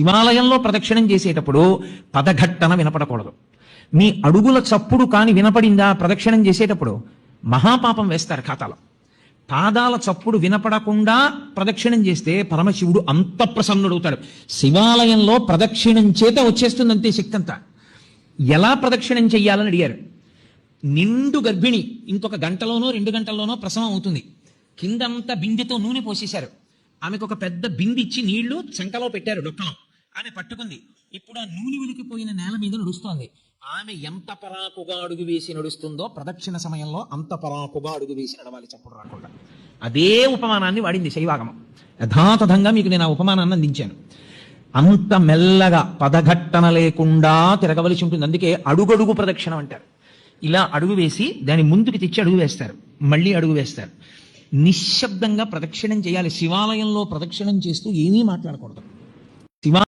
శివాలయంలో ప్రదక్షిణం చేసేటప్పుడు పదఘట్టన వినపడకూడదు. మీ అడుగుల చప్పుడు కాని వినపడిందా ప్రదక్షిణం చేసేటప్పుడు మహాపాపం వేస్తారు ఖాతాలో. పాదాల చప్పుడు వినపడకుండా ప్రదక్షిణం చేస్తే పరమశివుడు అంత ప్రసన్నుడవుతాడు. శివాలయంలో ప్రదక్షిణం చేత వచ్చేస్తుందంతే శక్తి అంతా ఎలా ప్రదక్షిణం చెయ్యాలని అడిగారు. నిండు గర్భిణి ఇంకొక గంటలోనో రెండు గంటల్లోనో ప్రసవం అవుతుంది. కిందంతా బిందెతో నూనె పోసేశారు. ఆమెకు ఒక పెద్ద బింది ఇచ్చి నీళ్ళు చంకలో పెట్టారు డొక్కలో. ఆమె పట్టుకుంది. ఇప్పుడు ఆ నూనె వెలికిపోయిన నేల మీద నడుస్తోంది. ఆమె ఎంత పరాకుగా అడుగు వేసి నడుస్తుందో ప్రదక్షిణ సమయంలో అంత పరాకుగా అడుగు వేసి నడవాలి చప్పుడు రాకుండా. అదే ఉపమానాన్ని వాడింది శైవాగమం. యథాతథంగా మీకు నేను ఆ ఉపమానాన్ని అందించాను. అంత మెల్లగా పదఘట్టన లేకుండా తిరగవలసి ఉంటుంది. అందుకే అడుగడుగు ప్రదక్షిణం అంటారు. ఇలా అడుగు వేసి దాని ముందుకు తెచ్చి అడుగు వేస్తారు. మళ్ళీ అడుగు వేస్తారు. నిశ్శబ్దంగా ప్రదక్షిణం చేయాలి. శివాలయంలో ప్రదక్షిణం చేస్తూ ఏమీ మాట్లాడకూడదు. శివా